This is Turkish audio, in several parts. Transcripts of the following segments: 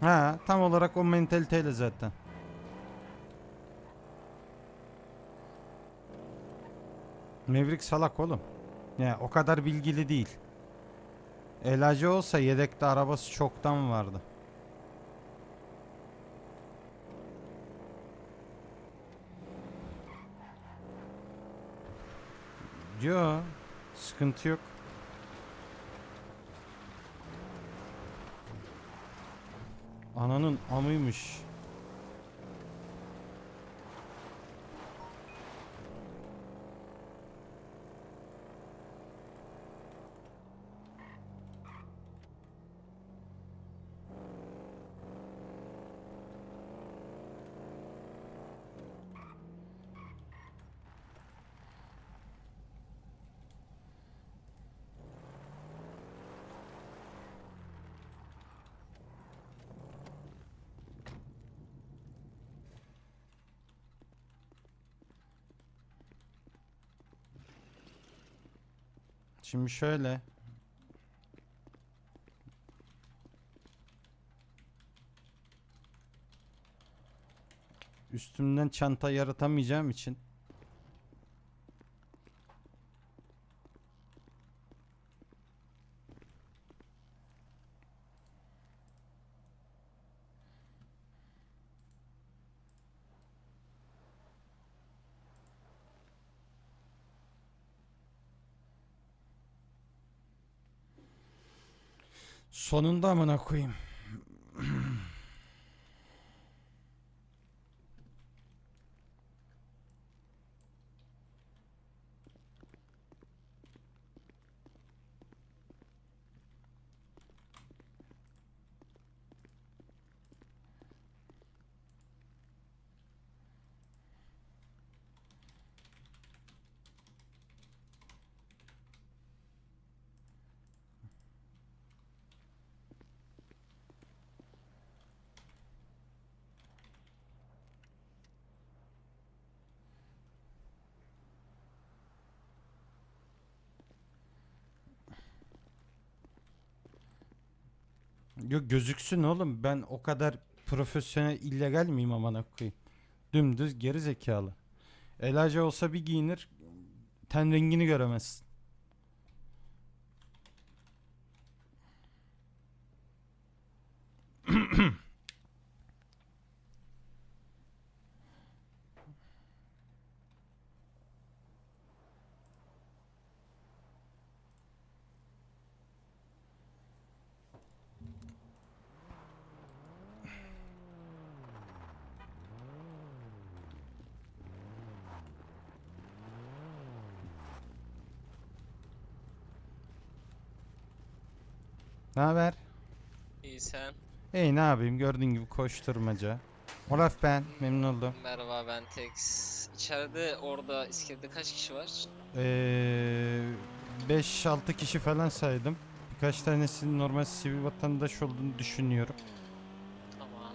Ha, tam olarak o mentaliteyle zaten. Mevrik salak oğlum. Ya o kadar bilgili değil. Elacı olsa yedekte arabası çoktan vardı. Yo, sıkıntı yok. Ananın amıymış. Şimdi şöyle. Üstümden çanta yaratamayacağım için sonunda amına koyayım. Yok gözüksün oğlum. Ben o kadar profesyonel illegal miyim amına koyayım? Dümdüz geri zekalı. Elacı olsa bir giyinir ten rengini göremezsin. Ne haber? İyi sen. İyi ne yapayım gördüğün gibi koşturmaca. Olaf ben memnun oldum. Merhaba ben Tex. İçeride orada iskelede kaç kişi var? Ee, 5-6 kişi falan saydım. Birkaç tanesinin normal sivil vatandaş olduğunu düşünüyorum. Tamam.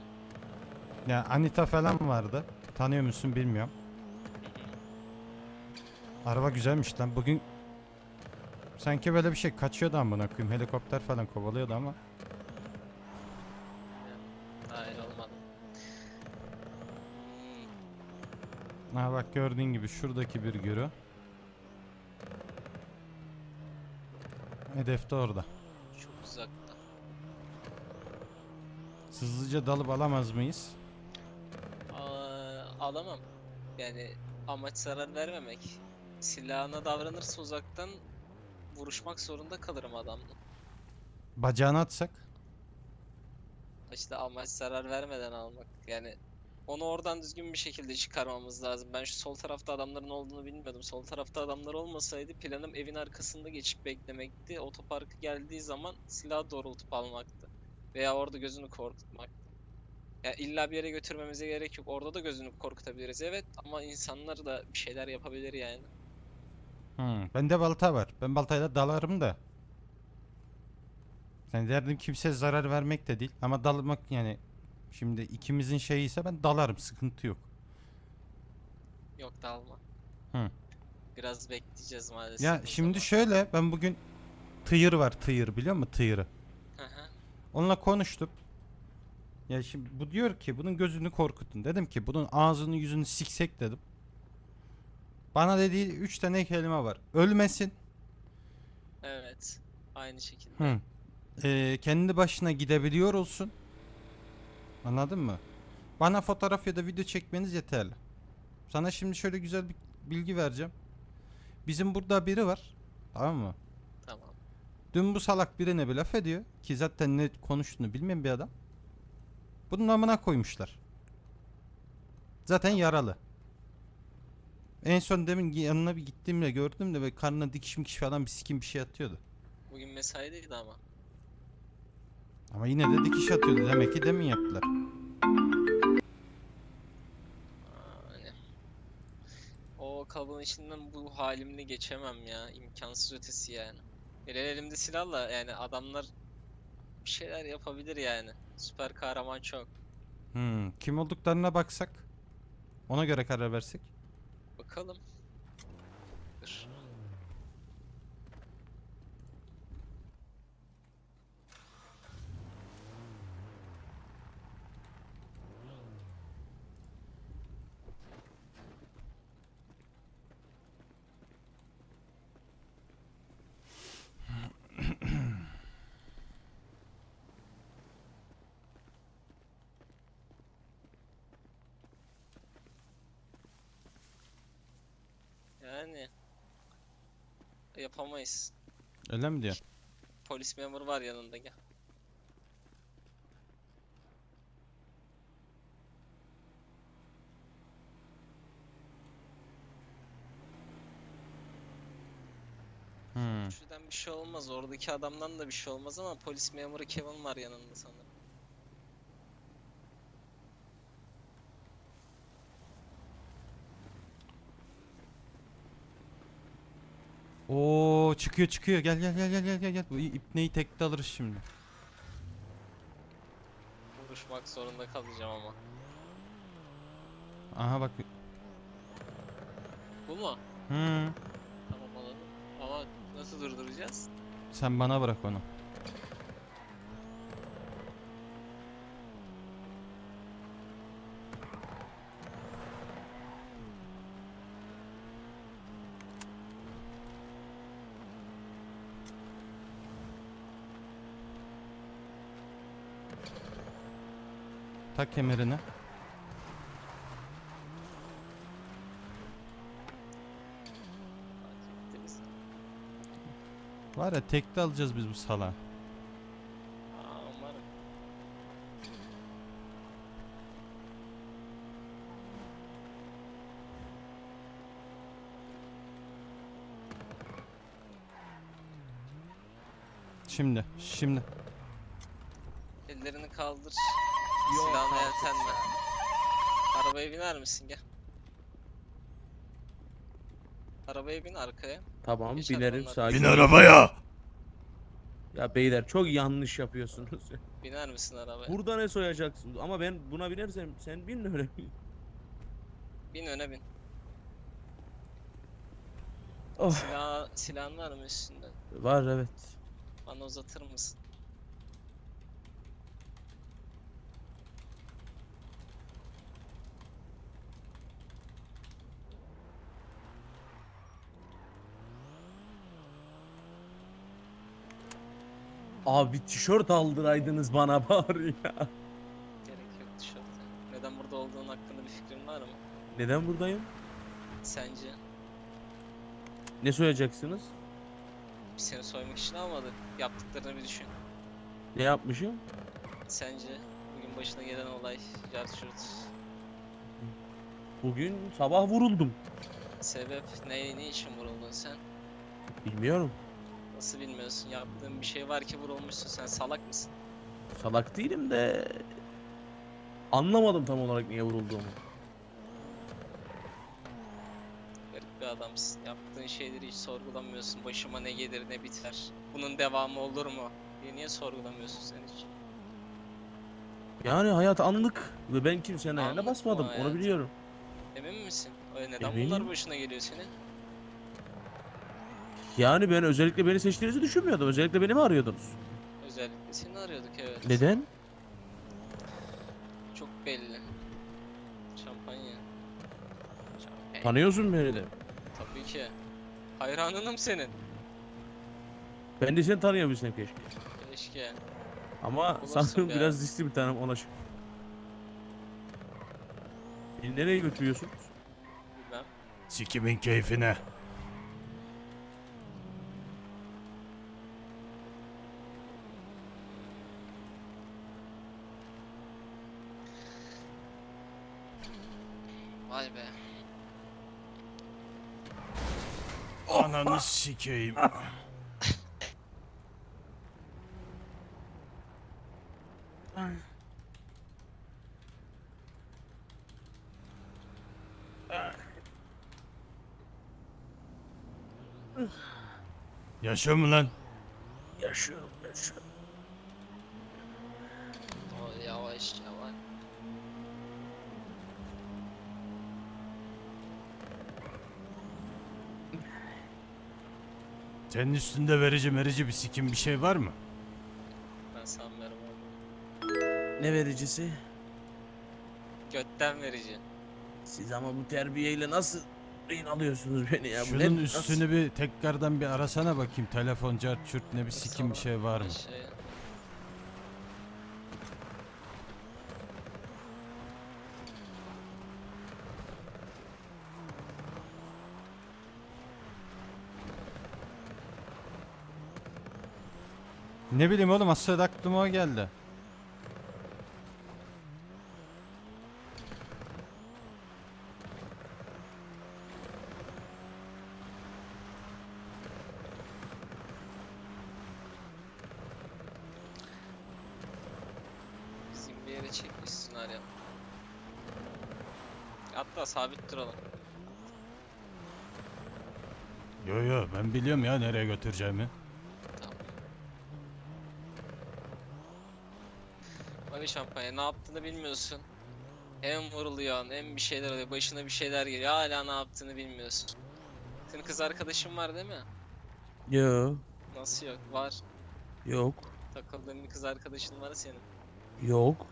Ya Anita falan vardı. Tanıyor musun bilmiyorum. Araba güzelmiş lan. Bugün sanki böyle bir şey kaçıyordu amına koyayım. Helikopter falan kovalıyordu ama. Hayır olmadı. Ha bak gördüğün gibi şuradaki bir görü. Hedef de orada. Çok uzakta. Hızlıca dalıp alamaz mıyız? Aa, alamam. Yani amaç zarar vermemek. Silahına davranırsa uzaktan vuruşmak zorunda kalırım adamla. Bacağını atsak? İşte amaç zarar vermeden almak. Yani onu oradan düzgün bir şekilde çıkarmamız lazım. Ben şu sol tarafta adamların olduğunu bilmiyordum. Sol tarafta adamlar olmasaydı planım evin arkasında geçip beklemekti. Otoparkı geldiği zaman silah doğrultup almaktı. Veya orada gözünü korkutmaktı. Ya illa bir yere götürmemize gerek yok. Orada da gözünü korkutabiliriz evet ama insanlar da bir şeyler yapabilir yani. Hmm, bende balta var. Ben baltayla dalarım da. Yani derdim kimseye zarar vermek de değil. Ama dalmak yani şimdi ikimizin şeyi ise ben dalarım. Sıkıntı yok. Yok dalma. Hı. Biraz bekleyeceğiz maalesef. Ya o şimdi zaman. şöyle ben bugün tıyır var tıyır biliyor musun tıyırı? Hı hı. Onunla konuştum. Ya şimdi bu diyor ki bunun gözünü korkutun. Dedim ki bunun ağzını yüzünü siksek dedim. Bana dediği üç tane kelime var. Ölmesin. Evet. Aynı şekilde. Hı. Ee, kendi başına gidebiliyor olsun. Anladın mı? Bana fotoğraf ya da video çekmeniz yeterli. Sana şimdi şöyle güzel bir bilgi vereceğim. Bizim burada biri var. Tamam mı? Tamam. Dün bu salak birine bir laf ediyor. Ki zaten ne konuştuğunu bilmeyen bir adam. Bunun amına koymuşlar. Zaten yaralı. En son demin yanına bir gittiğimde gördüm de ve karnına dikiş mikiş falan bir sikim bir şey atıyordu. Bugün mesaideydi ama. Ama yine de dikiş atıyordu. Demek ki demin yaptılar. O kabuğun içinden bu halimle geçemem ya. imkansız ötesi yani. El elimde silahla yani adamlar bir şeyler yapabilir yani. Süper kahraman çok. Hmm, kim olduklarına baksak. Ona göre karar versek. Bakalım. Dur. Yani yapamayız. Öyle mi diyor? Polis memuru var yanında gel. Hmm. Şuradan bir şey olmaz. Oradaki adamdan da bir şey olmaz ama polis memuru Kevin var yanında sanırım. Oo çıkıyor çıkıyor. Gel gel gel gel gel gel gel. Bu ipneyi tekte alırız şimdi. Vuruşmak zorunda kalacağım ama. Aha bak. Bu mu? Hmm. Tamam alalım. Ama nasıl durduracağız? Sen bana bırak onu. Tak kemerini. Var ya tekte alacağız biz bu sala. Şimdi, şimdi. Ellerini kaldır. Silahını yeltenme. Arabaya biner misin? Gel. Arabaya bin arkaya. Tamam Geç binerim arabanlar. sakin. Bin arabaya. Ya beyler çok yanlış yapıyorsunuz. Biner misin arabaya? Burada ne soyacaksın? Ama ben buna binersem sen bin öyle. Bin öne bin. Oh. Silah, silahın var mı üstünde? Var evet. Bana uzatır mısın? Abi tişört aldıraydınız bana bari ya. Gerek yok tişörte. Neden burada olduğun hakkında bir fikrin var mı? Neden buradayım? Sence? Ne soyacaksınız? Biz seni soymak için almadık. Yaptıklarını bir düşün. Ne yapmışım? Sence bugün başına gelen olay, Jartşurt, Bugün sabah vuruldum. sebep ne, ne için vuruldun sen? Bilmiyorum. Nasıl bilmiyorsun? Yaptığın bir şey var ki vurulmuşsun. Sen salak mısın? Salak değilim de anlamadım tam olarak niye vurulduğumu. Garip bir adamsın. Yaptığın şeyleri hiç sorgulamıyorsun. Başıma ne gelir ne biter. Bunun devamı olur mu? diye niye sorgulamıyorsun sen hiç? Yani hayat anlık ve ben kimsenin ayağına Anlık bu basmadım. hayat. Onu biliyorum. Emin misin? Öyle neden bunlar Eminim. başına geliyor senin? Yani ben özellikle beni seçtiğinizi düşünmüyordum. Özellikle beni mi arıyordunuz? Özellikle seni arıyorduk evet. Neden? Çok belli. Şampanya. Şampanya. Tanıyorsun beni de. Tabii ki. Hayranınım senin. Ben de seni tanıyabilsem keşke. Keşke. Ama sanırım biraz riskli bir tanem ona şık. Beni nereye götürüyorsunuz? Bilmem. Sikimin keyfine. Ananı sikeyim. Yaşıyor mu lan? Yaşıyorum yaşıyorum. O yavaş yavaş. Senin üstünde verici merici bir sikim bir şey var mı? Ben sanmıyorum oğlum. Ne vericisi? Götten verici. Siz ama bu terbiyeyle nasıl rehin alıyorsunuz beni ya? Bu Şunun ne- üstünü bir tekrardan bir arasana bakayım. Telefon, cart, çürt ne bir sikim bir şey var mı? Şey, Ne bileyim oğlum aslında aklıma o geldi. bizim bir yere çekmişsin hala. Hatta sabit duralım. Yo yo ben biliyorum ya nereye götüreceğimi. Ali şampanya ne yaptığını bilmiyorsun. Hem vuruluyorsun hem bir şeyler oluyor. Başına bir şeyler geliyor. Hala ne yaptığını bilmiyorsun. Senin kız arkadaşın var değil mi? Yok. Nasıl yok? Var. Yok. Takıldığın bir kız arkadaşın var senin. Yok.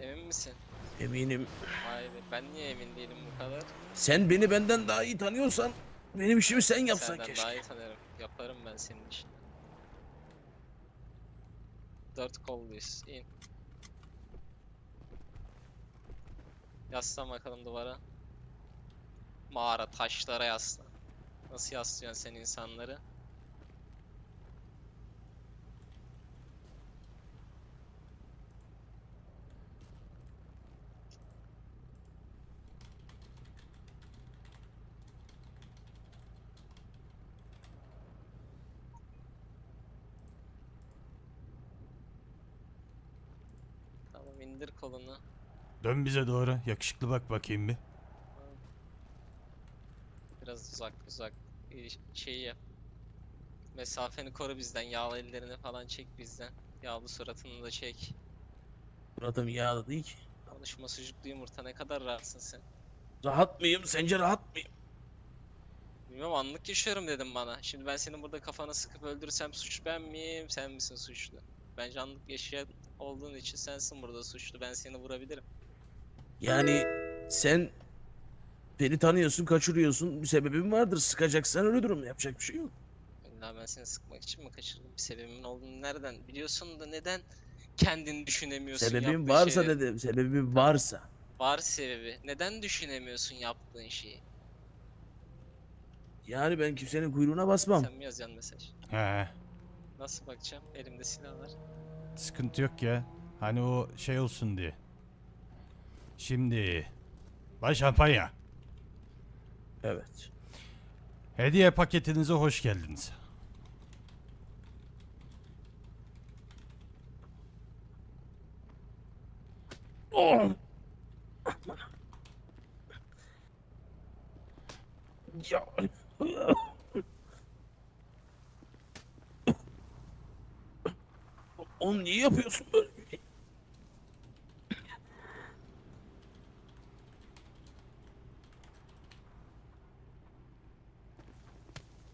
Emin misin? Eminim. Vay be ben niye emin değilim bu kadar? Sen beni benden daha iyi tanıyorsan benim işimi sen yapsan Senden keşke. daha iyi tanırım. Yaparım ben senin işini. Dört kolluyuz. İn. Yaslan bakalım duvara. Mağara taşlara yaslan. Nasıl yaslıyorsun sen insanları? Tamam indir kolunu. Dön bize doğru. Yakışıklı bak bakayım bir. Biraz uzak uzak İyi, şeyi yap. Mesafeni koru bizden. Yağlı ellerini falan çek bizden. Yağlı suratını da çek. Murat'ım yağlı değil ki. Konuşma sucuklu yumurta ne kadar rahatsın sen. Rahat mıyım? Sence rahat mıyım? Bilmem anlık yaşıyorum dedim bana. Şimdi ben senin burada kafana sıkıp öldürsem suç ben miyim sen misin suçlu? Bence anlık yaşayan olduğun için sensin burada suçlu. Ben seni vurabilirim. Yani sen beni tanıyorsun, kaçırıyorsun. Bir sebebin vardır. Sıkacaksan ölürüm. Yapacak bir şey yok. İlla ben seni sıkmak için mi kaçırdım? Bir sebebimin olduğunu nereden biliyorsun da neden kendini düşünemiyorsun Sebebin yaptığın varsa şeyleri? dedim. Sebebin varsa. Var sebebi. Neden düşünemiyorsun yaptığın şeyi? Yani ben kimsenin kuyruğuna basmam. Sen mi yazacaksın mesaj? He. Nasıl bakacağım? Elimde silah var. Sıkıntı yok ya. Hani o şey olsun diye. Şimdi. Bay Şampanya. Evet. Hediye paketinize hoş geldiniz. Oh! Ya. Oğlum niye yapıyorsun böyle? bir şey?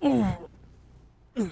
Oh! Dur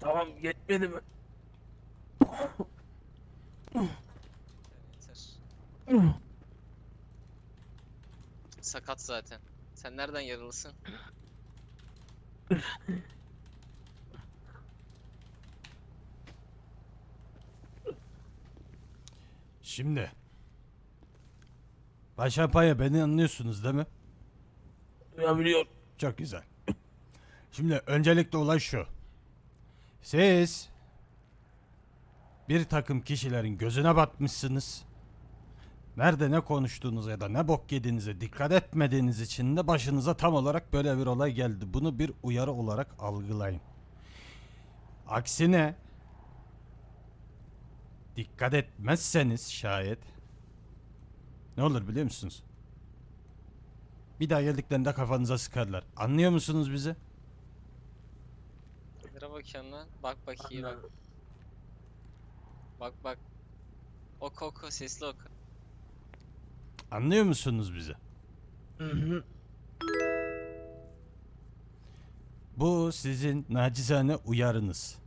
tamam yetmedi mi? Yeter. Sakat zaten. Sen nereden yaralısın? Şimdi. Başapaya beni anlıyorsunuz değil mi? Duyabiliyor. Çok güzel. Şimdi öncelikle olay şu. Siz bir takım kişilerin gözüne batmışsınız. Nerede ne konuştuğunuza ya da ne bok yediğinize dikkat etmediğiniz için de başınıza tam olarak böyle bir olay geldi. Bunu bir uyarı olarak algılayın. Aksine dikkat etmezseniz şayet ne olur biliyor musunuz? Bir daha geldiklerinde kafanıza sıkarlar. Anlıyor musunuz bizi? Nereye bakıyorsun lan? Bak bak iyi bak. Bak bak. Ok ok sesli ok. Anlıyor musunuz bizi? Hı hı. Bu sizin nacizane uyarınız.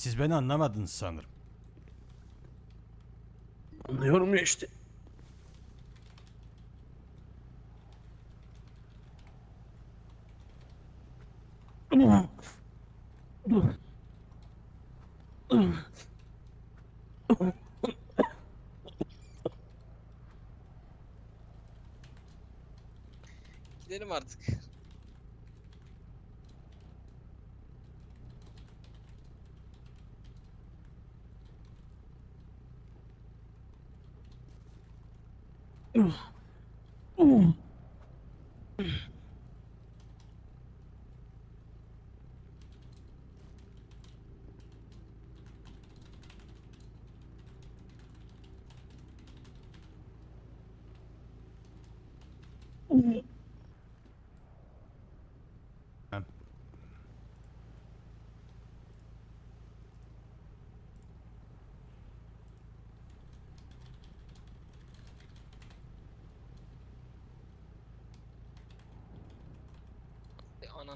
Siz beni anlamadınız sanırım. Anlıyorum ya işte. Gidelim artık. E,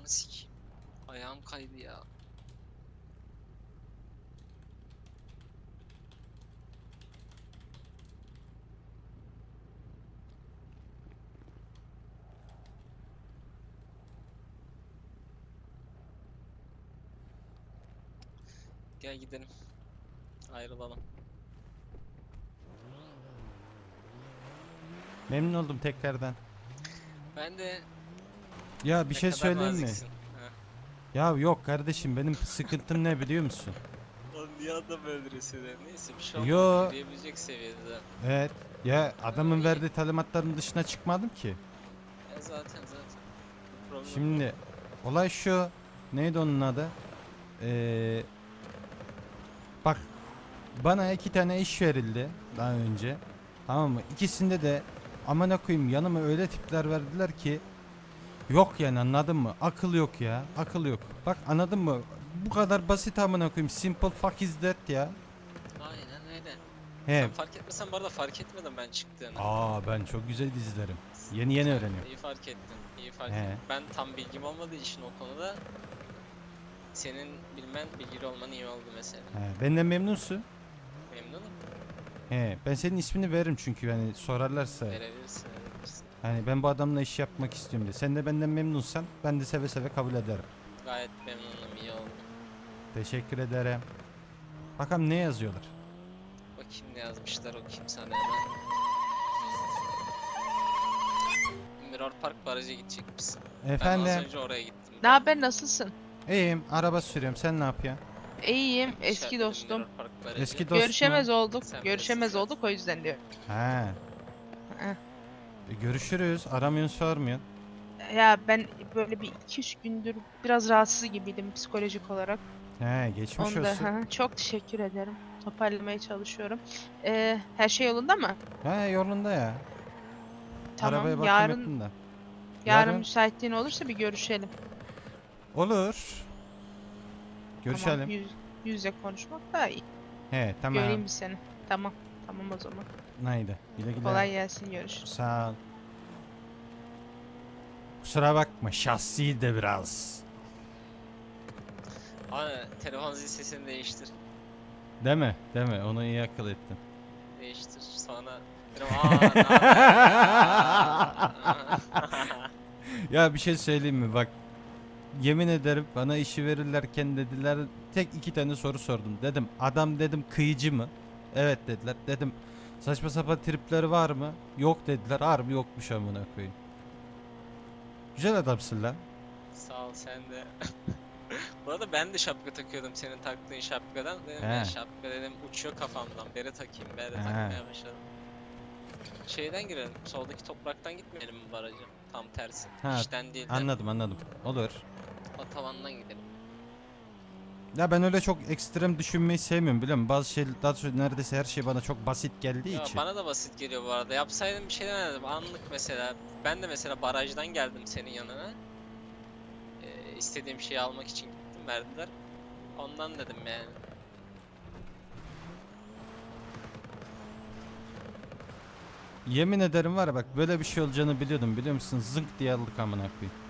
ananı sik. Ayağım kaydı ya. Gel gidelim. Ayrılalım. Memnun oldum tekrardan. Ben de Ya bir ne şey söyleyeyim mi? Ya yok kardeşim benim sıkıntım ne biliyor musun? Lan niye adam öldürüyorsun ya? Neyse bir şey olmaz. Yo. Yürüyebilecek seviyede. Evet. Ya adamın verdiği talimatların dışına çıkmadım ki. Ya zaten zaten. Problem. Şimdi olay şu. Neydi onun adı? Ee, bak bana iki tane iş verildi daha önce. Tamam mı? İkisinde de amına koyayım yanıma öyle tipler verdiler ki yok yani anladın mı? Akıl yok ya. Akıl yok. Bak anladın mı? Bu kadar basit amına koyayım. Simple fuck is that ya. Aynen öyle. He. Sen fark etmesen bu arada fark etmedim ben çıktığını. Aa ben çok güzel izlerim. Yeni yeni öğreniyorum. İyi fark ettin. iyi fark He. ettin. Ben tam bilgim olmadığı için o konuda senin bilmen, bilgili olman iyi oldu mesela. He, benden memnunsun. Memnunum. He, ben senin ismini veririm çünkü yani sorarlarsa. Verebilirsin. Hani ben bu adamla iş yapmak istiyorum diye. Sen de benden memnunsan ben de seve seve kabul ederim. Gayet memnunum, iyi oldu. Teşekkür ederim. Bakalım ne yazıyorlar. Bakayım ne yazmışlar o kim sana hemen. Mirror Park baraja gidecekmişsin. Ben az Efendim. önce oraya gittim. Ne haber nasılsın? İyiyim. Araba sürüyorum. Sen ne yapıyorsun? İyiyim. Eski İşaretledim dostum. Mirror Park'ları Eski diye. dost mu? Görüşemez olduk. Sen Görüşemez bilirsin olduk o yüzden diyor. He. Heh. E, görüşürüz. Aramıyorsun sormuyorsun. Ya ben böyle bir 2-3 gündür biraz rahatsız gibiydim psikolojik olarak. He geçmiş Onda olsun. hı çok teşekkür ederim. Toparlamaya çalışıyorum. Ee, her şey yolunda mı? He yolunda ya. Tamam. Arabaya bakım yarın ettim de. yarın yarın- müsaitliğin olursa bir görüşelim. Olur. Görüşelim. Tamam, yüz, yüzle konuşmak daha iyi. He tamam. Göreyim bir seni. Tamam. Tamam o zaman. Haydi. Güle güle. Kolay gelsin görüşürüz. Sağ ol. Kusura bakma şahsi de biraz. Ama telefon zil sesini değiştir. Değil mi? Değil mi? Onu iyi akıl ettin. Değiştir. Sonra dedim aaa ne haber?" Ya bir şey söyleyeyim mi? Bak yemin ederim bana işi verirlerken dediler tek iki tane soru sordum. Dedim adam dedim kıyıcı mı? Evet dediler. Dedim saçma sapan tripleri var mı? Yok dediler. Harbi yokmuş amına koyayım. Güzel adamsın lan. Sağ ol sen de. Bu arada ben de şapka takıyordum senin taktığın şapkadan. Dedim He. ya şapka dedim uçuyor kafamdan. Bere takayım. Bere He. takmaya başladım. Şeyden girelim. Soldaki topraktan gitmeyelim mi baraja? Tam tersi. Ha, İçten değil de Anladım anladım. Olur. o tavandan gidelim. Ya ben öyle çok ekstrem düşünmeyi sevmiyorum biliyor musun? Bazı şey daha sonra neredeyse her şey bana çok basit geldiği Ya için. bana da basit geliyor bu arada. Yapsaydım bir şey demedim. Anlık mesela. Ben de mesela barajdan geldim senin yanına. Ee, istediğim şeyi almak için gittim verdiler. Ondan dedim yani. Yemin ederim var ya bak böyle bir şey olacağını biliyordum biliyor musun? Zınk diye aldık amına koyayım.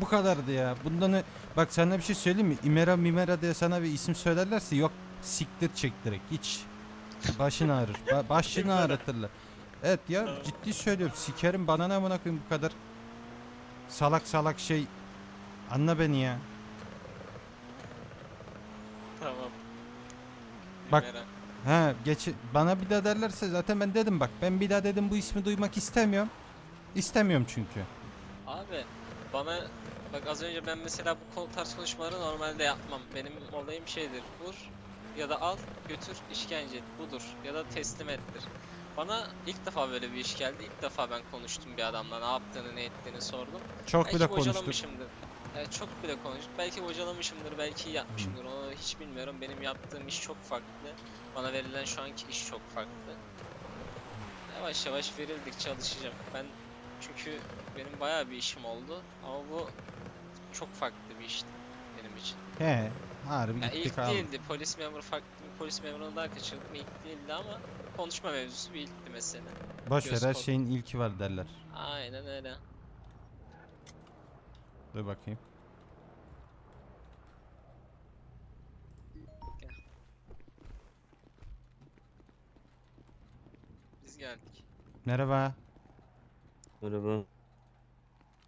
Bu kadardı ya. Bundan. Bak sana bir şey söyleyeyim mi? İmera Mimera diye sana bir isim söylerlerse yok siktir çek direkt. Hiç. Başın ağrır. Ba- başını ağrıtırlar. Evet ya ciddi söylüyorum. Sikerim bana ne amına koyayım bu kadar. Salak salak şey. Anla beni ya. Tamam. Bak- Merak. Ha geç bana bir daha derlerse zaten ben dedim bak ben bir daha dedim bu ismi duymak istemiyorum. İstemiyorum çünkü. Abi bana bak az önce ben mesela bu tarz konuşmaları normalde yapmam. Benim olayım şeydir. Vur ya da al götür işkence et budur ya da teslim ettir. Bana ilk defa böyle bir iş geldi. İlk defa ben konuştum bir adamla ne yaptığını ne ettiğini sordum. Çok belki bile bocalamışımdır. Evet, çok bile konuştuk. Belki bocalamışımdır, belki yapmışımdır. Onu hiç bilmiyorum. Benim yaptığım iş çok farklı. Bana verilen şu anki iş çok farklı. Yavaş yavaş verildikçe alışacağım. Ben çünkü benim bayağı bir işim oldu ama bu çok farklı bir işti benim için. He harbi Yani gittik ilk abi. değildi. Polis memuru farklı bir polis memurunu daha kaçırdım. İlk değildi ama konuşma mevzusu bir ilkti mesela. Boş ver her şeyin ilki var derler. Aynen öyle. Dur bakayım. Biz geldik. Merhaba. Merhaba.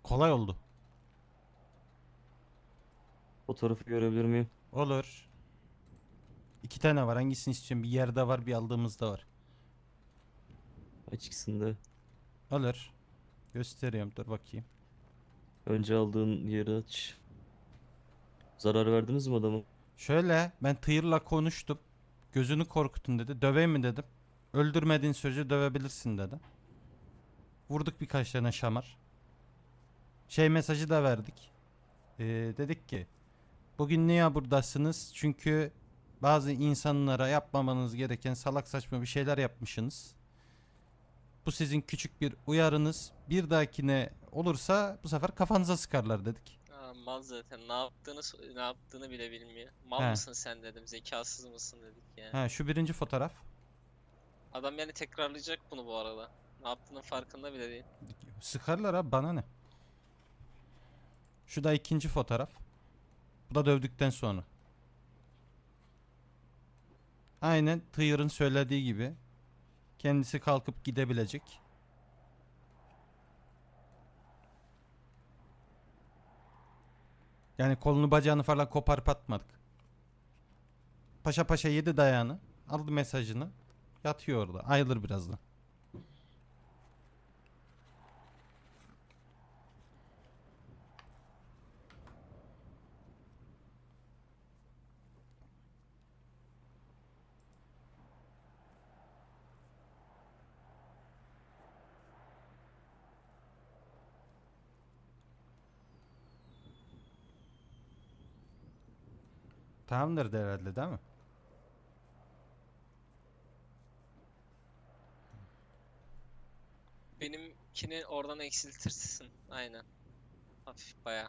Kolay oldu. Fotoğrafı görebilir miyim? Olur. İki tane var. Hangisini istiyorsun? Bir yerde var, bir aldığımızda var. Aç ikisinde. Olur. Gösteriyorum. Dur bakayım. Önce aldığın yeri aç. Zarar verdiniz mi adama? Şöyle ben Tıyır'la konuştum. Gözünü korkutun dedi. Döveyim mi dedim. Öldürmediğin sürece dövebilirsin dedi. Vurduk birkaç tane şamar. Şey mesajı da verdik. Ee, dedik ki bugün niye buradasınız? Çünkü bazı insanlara yapmamanız gereken salak saçma bir şeyler yapmışsınız. Bu sizin küçük bir uyarınız. Bir dahakine olursa bu sefer kafanıza sıkarlar dedik. Aa, mal zaten ne yaptığını ne yaptığını bile bilmiyor. Mal He. mısın sen dedim, zekasız mısın dedik yani. Ha şu birinci fotoğraf. Adam yani tekrarlayacak bunu bu arada. Ne yaptığının farkında bile değil. Sıkarlar abi bana ne? Şu da ikinci fotoğraf. Bu da dövdükten sonra. Aynen Tıyır'ın söylediği gibi. Kendisi kalkıp gidebilecek. Yani kolunu bacağını falan koparıp atmadık. Paşa paşa yedi dayağını. Aldı mesajını. Yatıyor orada. Ayılır birazdan. Tamamdır herhalde değil mi? Benimkini oradan eksiltirsin. Aynen. Hafif bayağı.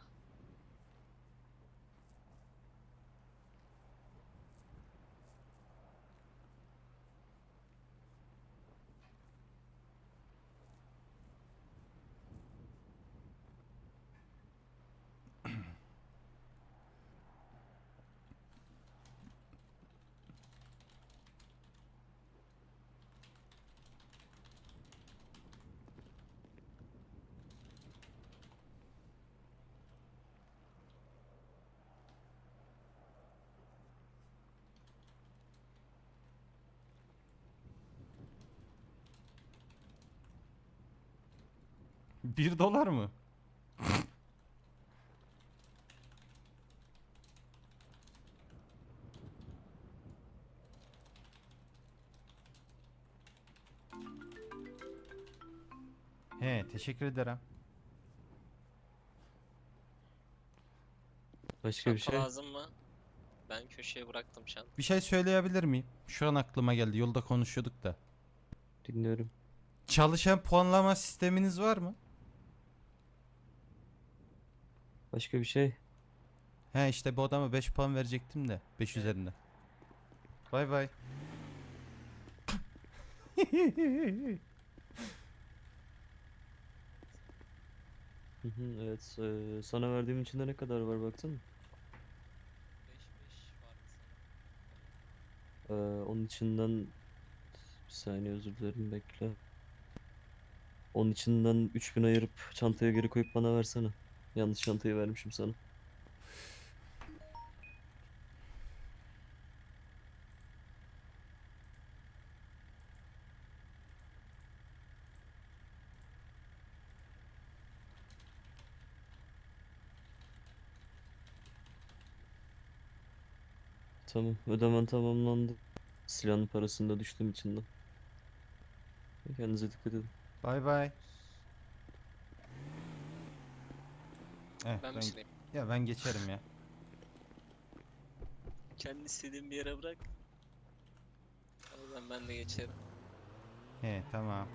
1 dolar mı? He, teşekkür ederim. Başka bir şey. lazım mı? Ben köşeye bıraktım çantayı. Bir şey söyleyebilir miyim? Şu an aklıma geldi. Yolda konuşuyorduk da. Dinliyorum. Çalışan puanlama sisteminiz var mı? Başka bir şey? He işte bu adama 5 puan verecektim de 5 üzerinde. Bay bay. Hı hı, evet. eee, sana verdiğim içinde ne kadar var baktın mı? 5-5 vardı Eee, onun içinden bir saniye özür dilerim bekle. Onun içinden 3000 ayırıp çantaya geri koyup bana versene. Yanlış çantayı vermişim sana. Tamam, ödemen tamamlandı. Silahın parasını da düştüm içinden. Kendinize dikkat edin. Bay bay. Eh, Ben ben, mi sileyim? ya ben geçerim ya. Kendi istediğin bir yere bırak. O yüzden ben de geçerim. He tamam.